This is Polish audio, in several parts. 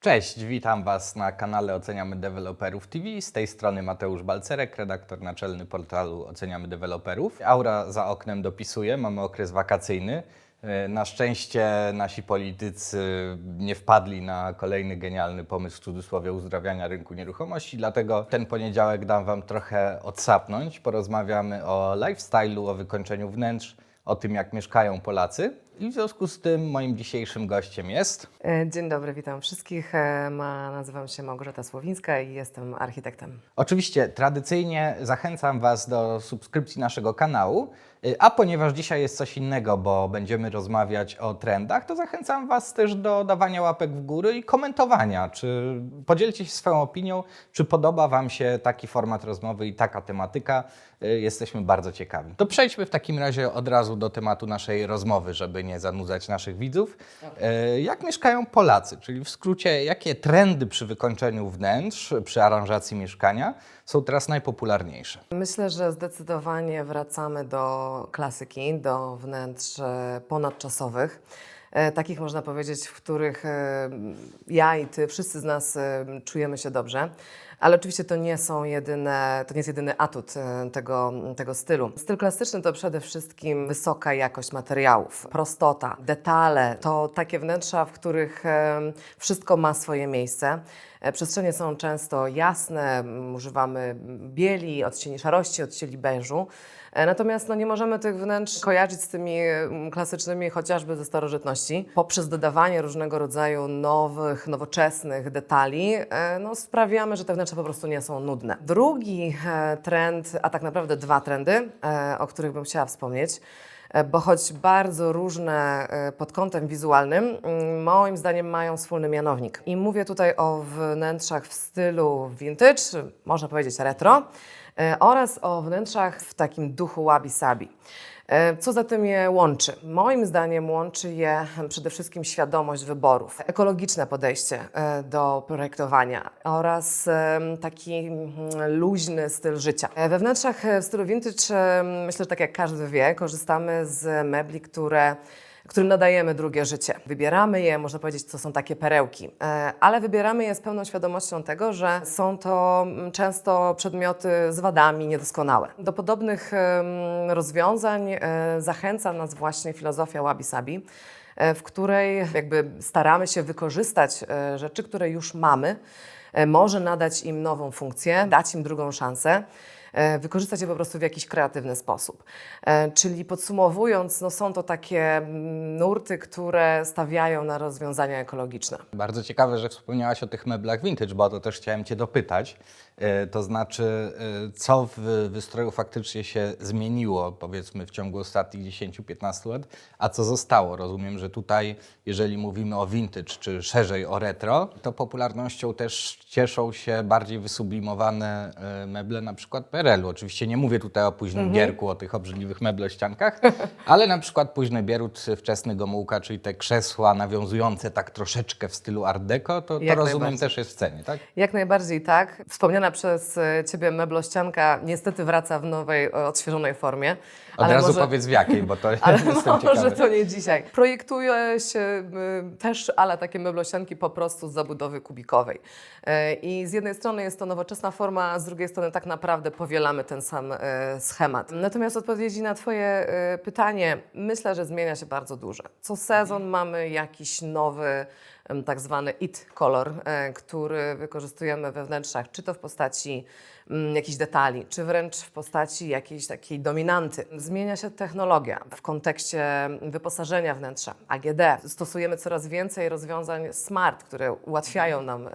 Cześć, witam Was na kanale Oceniamy Deweloperów TV. Z tej strony Mateusz Balcerek, redaktor naczelny portalu Oceniamy Deweloperów. Aura za oknem dopisuje, mamy okres wakacyjny. E, Na szczęście nasi politycy nie wpadli na kolejny genialny pomysł w cudzysłowie uzdrawiania rynku nieruchomości, dlatego ten poniedziałek dam Wam trochę odsapnąć. Porozmawiamy o lifestyle'u, o wykończeniu wnętrz, o tym jak mieszkają Polacy. I w związku z tym moim dzisiejszym gościem jest E, Dzień dobry, witam wszystkich. E, Ma, nazywam się Małgorzata Słowińska i jestem architektem. Oczywiście tradycyjnie zachęcam Was do subskrypcji naszego kanału, y, a ponieważ dzisiaj jest coś innego, bo będziemy rozmawiać o trendach, to zachęcam Was też do dawania łapek w górę i komentowania. Czy podzielcie się swoją opinią, czy podoba Wam się taki format rozmowy i taka tematyka. Jesteśmy bardzo ciekawi. To przejdźmy w takim razie od razu do tematu naszej rozmowy, żeby nie zanudzać naszych widzów. Y, Jak mieszkają Polacy? Czyli w skrócie, jakie trendy przy wykończeniu wnętrz, przy aranżacji mieszkania są teraz najpopularniejsze? Myślę, że zdecydowanie wracamy do klasyki, do wnętrz e, ponadczasowych. E, Takich można powiedzieć, w których e, ja i ty, wszyscy z nas e, czujemy się dobrze. Ale oczywiście to nie są jedyne, to nie jest jedyny atut tego, tego stylu. Styl klasyczny to przede wszystkim wysoka jakość materiałów, prostota, detale. To takie wnętrza, w których wszystko ma swoje miejsce. Przestrzenie są często jasne, używamy bieli, odcieni szarości, odcieni beżu. E, Natomiast no, nie możemy tych wnętrz kojarzyć z tymi mm, klasycznymi chociażby ze starożytności. Poprzez dodawanie różnego rodzaju nowych, nowoczesnych detali e, no, sprawiamy, że te wnętrza po prostu nie są nudne. Drugi e, trend, a tak naprawdę dwa trendy, o których bym chciała wspomnieć, bo choć bardzo różne pod kątem wizualnym, mm, moim zdaniem mają wspólny mianownik. I mówię tutaj o wnętrzach w stylu vintage, można powiedzieć retro, oraz o wnętrzach w takim duchu wabi-sabi. E, Co za tym je łączy? Moim zdaniem łączy je przede wszystkim świadomość wyborów, ekologiczne podejście e, do projektowania oraz taki luźny styl życia. E, We wnętrzach e, w stylu vintage, myślę, że tak jak każdy wie, korzystamy z mebli, które którym nadajemy drugie życie. Wybieramy je, można powiedzieć, to są takie perełki, e, ale wybieramy je z pełną świadomością tego, że są to mm, często przedmioty z wadami, niedoskonałe. Do podobnych rozwiązań e, zachęca nas właśnie filozofia wabi-sabi, e, w której jakby staramy się wykorzystać rzeczy, które już mamy, może nadać im nową funkcję, dać im drugą szansę wykorzystać je po prostu w jakiś kreatywny sposób. E, Czyli podsumowując, no są to takie mm, nurty, które stawiają na rozwiązania ekologiczne. Bardzo ciekawe, że wspomniałaś o tych meblach vintage, bo to też chciałem Cię dopytać. E, To znaczy, e, co w wystroju faktycznie się zmieniło, powiedzmy, w ciągu ostatnich 10-15 lat, a co zostało? Rozumiem, że tutaj, jeżeli mówimy o vintage, czy szerzej o retro, to popularnością też cieszą się bardziej wysublimowane e, meble, na przykład PRL-u. Oczywiście nie mówię tutaj o późnym gierku, o tych obrzydliwych meblościankach, ale na przykład późny Bierut, wczesny Gomułka, czyli te krzesła nawiązujące tak troszeczkę w stylu art deco, to, to rozumiem też jest w cenie, tak? Jak najbardziej tak. Wspomniana przez e, Ciebie meblościanka niestety wraca w nowej, e, odświeżonej formie. Od razu powiedz w jakiej, bo to Ale jestem może ciekawy. to nie dzisiaj. Projektuje się y, też ale takie meblościanki po prostu z zabudowy kubikowej. E, I z jednej strony jest to nowoczesna forma, a z drugiej strony tak naprawdę powielamy ten sam e, schemat. Natomiast odpowiedzi na Twoje e, pytanie, myślę, że zmienia się bardzo dużo. Co sezon mamy jakiś nowy tak zwany it kolor, e, który wykorzystujemy we wnętrzach, czy to w postaci jakichś detali, czy wręcz w postaci jakiejś takiej dominanty. Zmienia się technologia w kontekście wyposażenia wnętrza, AGD. Stosujemy coraz więcej rozwiązań smart, które ułatwiają nam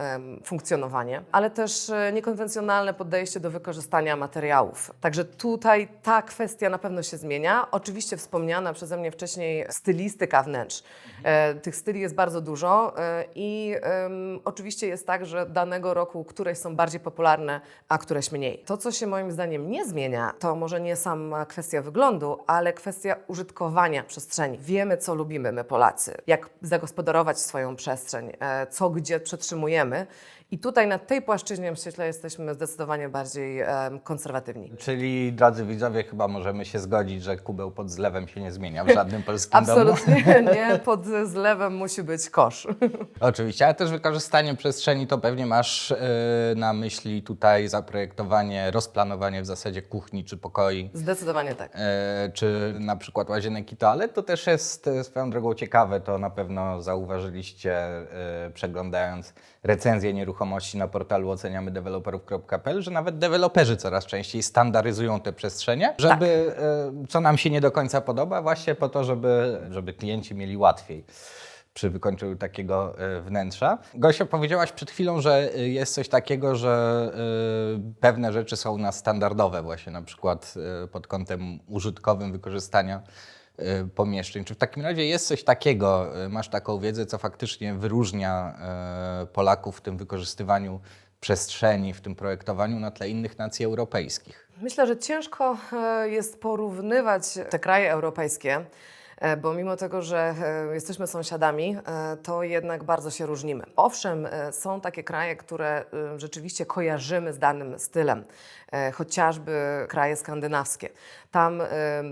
funkcjonowanie, ale też e, niekonwencjonalne podejście do wykorzystania materiałów. Także tutaj ta kwestia na pewno się zmienia. Oczywiście wspomniana przeze mnie wcześniej stylistyka wnętrz. E, tych styli jest bardzo dużo e, i oczywiście jest tak, że danego roku któreś są bardziej popularne, a któreś mniej. To, co się moim zdaniem nie zmienia, to może nie sama kwestia wyglądu, ale kwestia użytkowania przestrzeni. Wiemy, co lubimy my Polacy, jak zagospodarować swoją przestrzeń, e, co gdzie przetrzymujemy I tutaj na tej płaszczyźnie myślę, jesteśmy zdecydowanie bardziej em, konserwatywni. Czyli, drodzy widzowie, chyba możemy się zgodzić, że kubeł pod zlewem się nie zmienia w żadnym polskim domu. Absolutnie nie, pod zlewem musi być kosz. Oczywiście, ale też wykorzystanie przestrzeni to pewnie masz yy, na myśli tutaj zaprojektowanie, rozplanowanie w zasadzie kuchni czy pokoi. Zdecydowanie tak. E, czy na przykład łazienek i toalet, to też jest e, swoją drogą ciekawe, to na pewno zauważyliście e, przeglądając recenzje nieruchomości na portalu oceniamydeweloperów.pl, że nawet deweloperzy coraz częściej standaryzują te przestrzenie, żeby, e, co nam się nie do końca podoba, właśnie po to, żeby, żeby klienci mieli łatwiej przy wykończeniu takiego e, wnętrza. Gosia, powiedziałaś przed chwilą, że e, jest coś takiego, że pewne rzeczy są u nas standardowe właśnie, na przykład pod kątem użytkowym wykorzystania pomieszczeń. Czy w takim razie jest coś takiego, e, masz taką wiedzę, co faktycznie wyróżnia e, Polaków w tym wykorzystywaniu przestrzeni, w tym projektowaniu na tle innych nacji europejskich? Myślę, że ciężko jest porównywać te kraje europejskie, bo mimo tego, że e, jesteśmy sąsiadami, e, to jednak bardzo się różnimy. Owszem, e, są takie kraje, które e, rzeczywiście kojarzymy z danym stylem, e, chociażby kraje skandynawskie. Tam e,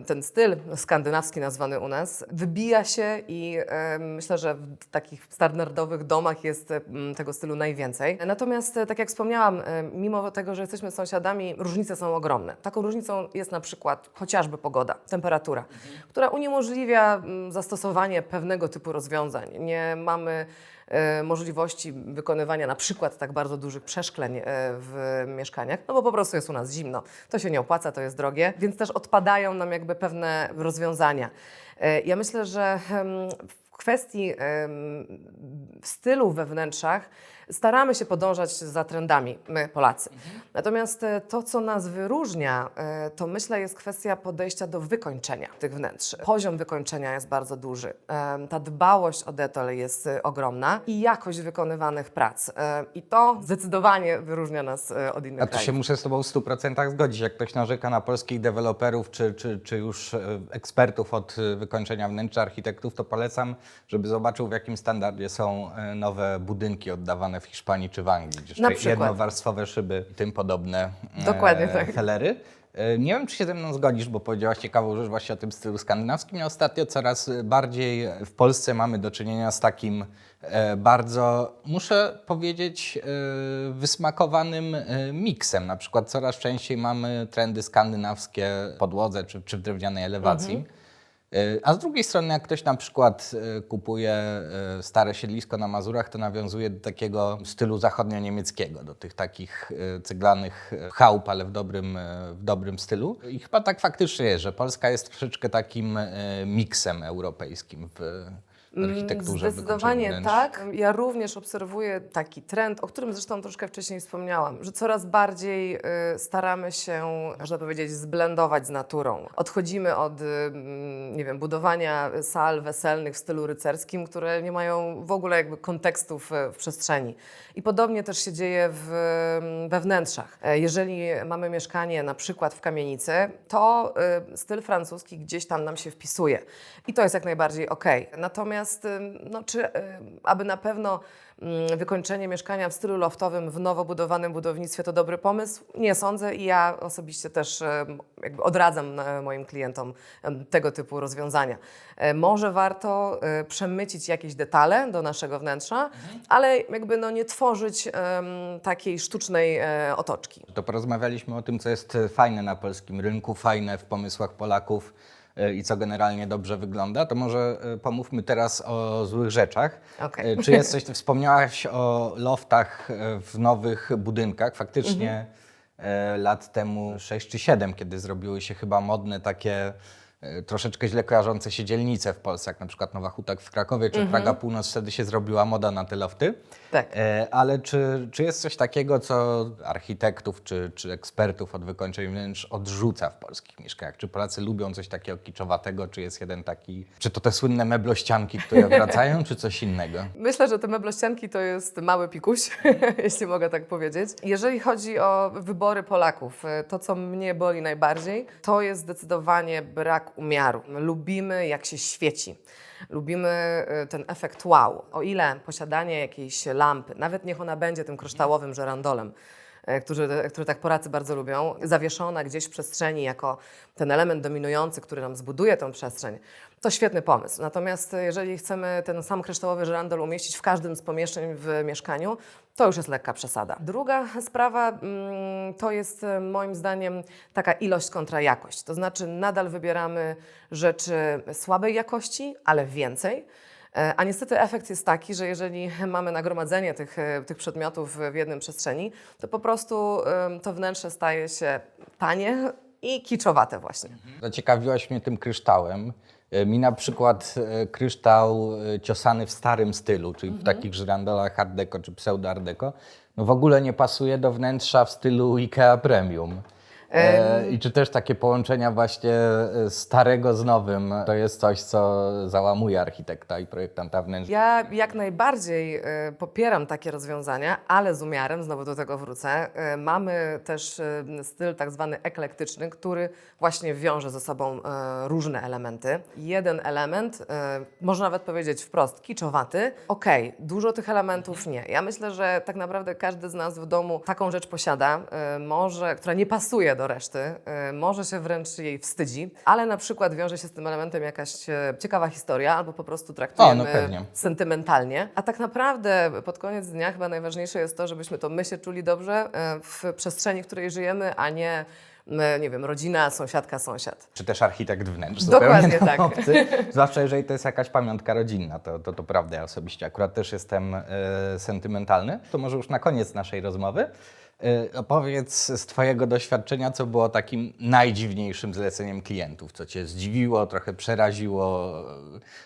ten styl skandynawski nazwany u nas wybija się i e, myślę, że w takich standardowych domach jest e, tego stylu najwięcej. Natomiast, e, tak jak wspomniałam, e, mimo tego, że jesteśmy sąsiadami, różnice są ogromne. Taką różnicą jest na przykład chociażby pogoda, temperatura, która uniemożliwia m, zastosowanie pewnego typu rozwiązań. Nie mamy e, możliwości wykonywania na przykład tak bardzo dużych przeszkleń e, w mieszkaniach, no bo po prostu jest u nas zimno. To się nie opłaca, to jest drogie, więc też odpadają nam jakby pewne rozwiązania. E, Ja myślę, że w kwestii stylu we wnętrzach staramy się podążać za trendami, my Polacy. Natomiast e, to, co nas wyróżnia, e, to myślę jest kwestia podejścia do wykończenia tych wnętrz. Poziom wykończenia jest bardzo duży. Ta dbałość o detal jest e, ogromna i jakość wykonywanych prac. I to zdecydowanie wyróżnia nas od innych A to krajów. się muszę z Tobą w 100% zgodzić. Jak ktoś narzeka na polskich deweloperów, czy, czy, czy już ekspertów od wykończenia wnętrza, architektów, to polecam, żeby zobaczył, w jakim standardzie są e, nowe budynki oddawane w Hiszpanii czy w Anglii. Gdzie Na przykład. jednowarstwowe szyby i tym podobne e, Dokładnie tak. felery. E, Nie wiem, czy się ze mną zgodzisz, bo powiedziałaś ciekawą rzecz właśnie o tym stylu skandynawskim. Ja ostatnio coraz bardziej w Polsce mamy do czynienia z takim bardzo, muszę powiedzieć, wysmakowanym miksem. Na przykład coraz częściej mamy trendy skandynawskie w podłodze czy, czy w drewnianej elewacji. Mhm. E, A z drugiej strony, jak ktoś na przykład e, kupuje e, stare siedlisko na Mazurach, to nawiązuje do takiego stylu zachodnio-niemieckiego, do tych takich ceglanych chałup, ale w dobrym, w dobrym stylu. I chyba tak faktycznie jest, że Polska jest troszeczkę takim miksem europejskim w architekturze. w Zdecydowanie tak. Ja również obserwuję taki trend, o którym zresztą troszkę wcześniej wspomniałam, że coraz bardziej y, staramy się, można powiedzieć, zblendować z naturą. Odchodzimy od, y, mm, nie wiem, budowania sal weselnych w stylu rycerskim, które nie mają w ogóle jakby kontekstów y, w przestrzeni. I podobnie też się dzieje w, mm, we wnętrzach. E, Jeżeli mamy mieszkanie na przykład w kamienicy, to styl francuski gdzieś tam nam się wpisuje. I to jest jak najbardziej okej. Natomiast, ym, no, czy aby na pewno wykończenie mieszkania w stylu loftowym w nowo budowanym budownictwie to dobry pomysł? Nie sądzę i ja osobiście też jakby odradzam moim klientom tego typu rozwiązania. E, Może warto e, przemycić jakieś detale do naszego wnętrza, ale jakby no, nie tworzyć takiej sztucznej e, otoczki. To porozmawialiśmy o tym, co jest fajne na polskim rynku, fajne w pomysłach Polaków i co generalnie dobrze wygląda. To może e, pomówmy teraz o złych rzeczach. Okej. E, Czy jest coś, ty wspomniałaś o loftach e, w nowych budynkach. Faktycznie e, lat temu 6 czy 7, kiedy zrobiły się chyba modne takie e, troszeczkę źle kojarzące się dzielnice w Polsce, jak na przykład Nowa Hutak w Krakowie czy Praga Północ, wtedy się zrobiła moda na te lofty. Tak. E, Ale czy, czy jest coś takiego, co architektów czy, czy ekspertów od wykończeń wnętrz odrzuca w polskich mieszkaniach? Czy Polacy lubią coś takiego kiczowatego, czy jest jeden taki, czy to te słynne meblościanki, które wracają, czy coś innego? Myślę, że te meblościanki to jest mały pikuś, jeśli mogę tak powiedzieć. Jeżeli chodzi o wybory Polaków, e, to co mnie boli najbardziej, to jest zdecydowanie brak umiaru. Lubimy, jak się świeci. Lubimy y, ten efekt wow. O ile posiadanie jakiejś lampy, nawet niech ona będzie tym kryształowym żerandolem, e, który, który tak Polacy bardzo lubią, zawieszona gdzieś w przestrzeni jako ten element dominujący, który nam zbuduje tę przestrzeń, to świetny pomysł. Natomiast e, jeżeli chcemy ten sam kryształowy żerandol umieścić w każdym z pomieszczeń w mieszkaniu, to już jest lekka przesada. Druga sprawa mm, to jest e, moim zdaniem taka ilość kontra jakość. To znaczy nadal wybieramy rzeczy słabej jakości, ale więcej. E, A niestety efekt jest taki, że jeżeli mamy nagromadzenie tych, e, tych przedmiotów w jednym przestrzeni, to po prostu to wnętrze staje się tanie i kiczowate właśnie. Zaciekawiłaś mnie tym kryształem. E, Mi na przykład kryształ ciosany w starym stylu, czyli w takich żyrandolach art deco czy pseudo art deco, no w ogóle nie pasuje do wnętrza w stylu IKEA Premium. E, I czy też takie połączenia właśnie e, starego z nowym, to jest coś, co załamuje architekta i projektanta wnętrza? Ja jak najbardziej e, popieram takie rozwiązania, ale z umiarem, znowu do tego wrócę. Mamy też styl tak zwany eklektyczny, który właśnie wiąże ze sobą różne elementy. Jeden element, można nawet powiedzieć wprost, kiczowaty. Okej, dużo tych elementów nie. Ja myślę, że tak naprawdę każdy z nas w domu taką rzecz posiada, może, która nie pasuje do reszty, e, może się wręcz jej wstydzi, ale na przykład wiąże się z tym elementem jakaś e, ciekawa historia, albo po prostu traktujemy O, no sentymentalnie. A tak naprawdę pod koniec dnia chyba najważniejsze jest to, żebyśmy to my się czuli dobrze e, w przestrzeni, w której żyjemy, a nie, m, nie wiem, rodzina, sąsiadka, sąsiad. Czy też architekt wnętrz. Dokładnie zupełnie tak. Obcy. Zwłaszcza jeżeli to jest jakaś pamiątka rodzinna, to, to, to prawda. Ja osobiście akurat też jestem e, sentymentalny. To może już na koniec naszej rozmowy. E, opowiedz z Twojego doświadczenia, co było takim najdziwniejszym zleceniem klientów, co Cię zdziwiło, trochę przeraziło,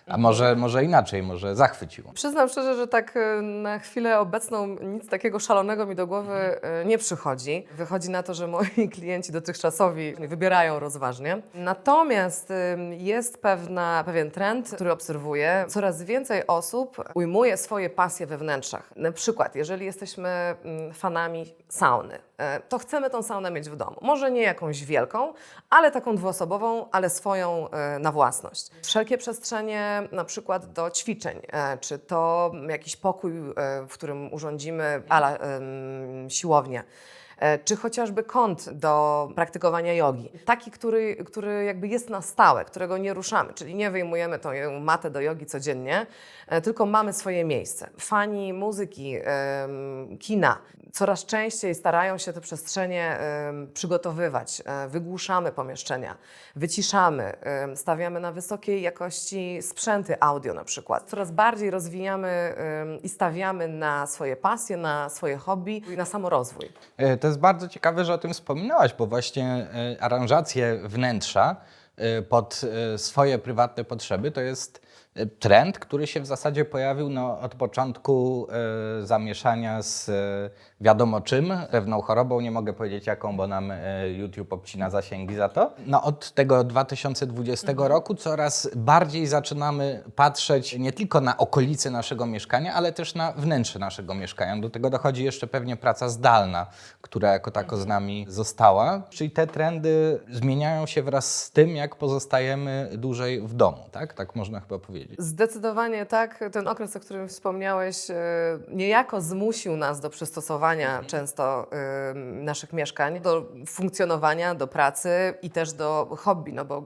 a może, może inaczej, może zachwyciło. Przyznam szczerze, że tak e, na chwilę obecną nic takiego szalonego mi do głowy e, nie przychodzi. Wychodzi na to, że moi klienci dotychczasowi wybierają rozważnie. Natomiast jest pewna, pewien trend, który obserwuję. Coraz więcej osób ujmuje swoje pasje we wnętrzach. Na przykład, jeżeli jesteśmy mm, fanami sauny, e, to chcemy tą saunę mieć w domu. Może nie jakąś wielką, ale taką dwuosobową, ale swoją e, na własność. Wszelkie przestrzenie, na przykład do ćwiczeń, e, czy to jakiś pokój, w którym urządzimy ala siłownię. Czy chociażby kąt do praktykowania jogi. Taki, który, który jakby jest na stałe, którego nie ruszamy, czyli nie wyjmujemy tą matę do jogi codziennie, tylko mamy swoje miejsce. Fani muzyki, kina coraz częściej starają się te przestrzenie przygotowywać. E, Wygłuszamy pomieszczenia, wyciszamy, stawiamy na wysokiej jakości sprzęty audio na przykład. Coraz bardziej rozwijamy i stawiamy na swoje pasje, na swoje hobby i na samorozwój. E, To jest bardzo ciekawe, że o tym wspominałaś, bo właśnie e, aranżacje wnętrza pod swoje prywatne potrzeby to jest trend, który się w zasadzie pojawił no, od początku e, zamieszania z e, wiadomo czym, pewną chorobą, nie mogę powiedzieć jaką, bo nam e, YouTube obcina zasięgi za to. No, od tego 2020 roku coraz bardziej zaczynamy patrzeć nie tylko na okolice naszego mieszkania, ale też na wnętrze naszego mieszkania. Do tego dochodzi jeszcze pewnie praca zdalna, która jako tako z nami została. Czyli te trendy zmieniają się wraz z tym, jak pozostajemy dłużej w domu, tak? Tak można chyba powiedzieć. Zdecydowanie tak. Ten okres, o którym wspomniałeś, e, niejako zmusił nas do przystosowania często e, naszych mieszkań, do funkcjonowania, do pracy i też do hobby, no bo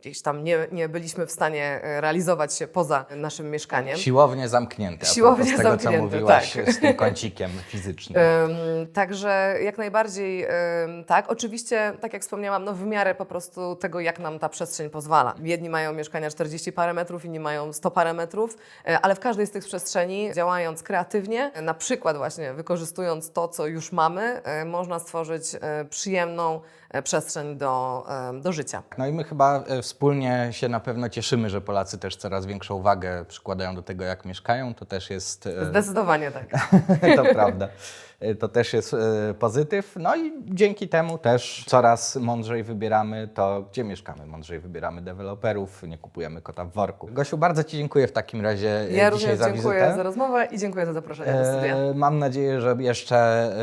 gdzieś tam nie, nie byliśmy w stanie e, realizować się poza naszym mieszkaniem. Siłownie zamknięte. Siłownie tego, zamknięte, co mówiłaś tak. z tym kącikiem fizycznym. Ym, Także jak najbardziej tak. Oczywiście, tak jak wspomniałam, no w miarę po prostu tego, jak nam ta przestrzeń pozwala. Jedni mają mieszkania 40 parę metrów, inni mają 100 parę metrów, e, ale w każdej z tych przestrzeni, działając kreatywnie, na przykład właśnie wykorzystując to, co już mamy, e, można stworzyć e, przyjemną przestrzeń do, e, do życia. No i my chyba e, wspólnie się na pewno cieszymy, że Polacy też coraz większą wagę przykładają do tego, jak mieszkają. To też jest e, Zdecydowanie tak. to prawda. E, To też jest e, pozytyw. No i dzięki temu też coraz mądrzej wybieramy to, gdzie mieszkamy. Mądrzej wybieramy deweloperów, nie kupujemy kota w worku. Gosiu, bardzo Ci dziękuję w takim razie e, Ja dzisiaj również za dziękuję wizytę. za rozmowę i dziękuję za zaproszenie do studia. E, Mam nadzieję, że jeszcze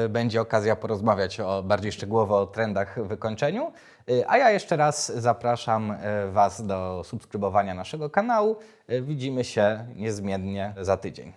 e, będzie okazja porozmawiać o bardziej szczegółowo o trendach w wykończeniu. Y, A ja jeszcze raz zapraszam y, Was do subskrybowania naszego kanału. Y, Widzimy się niezmiennie za tydzień.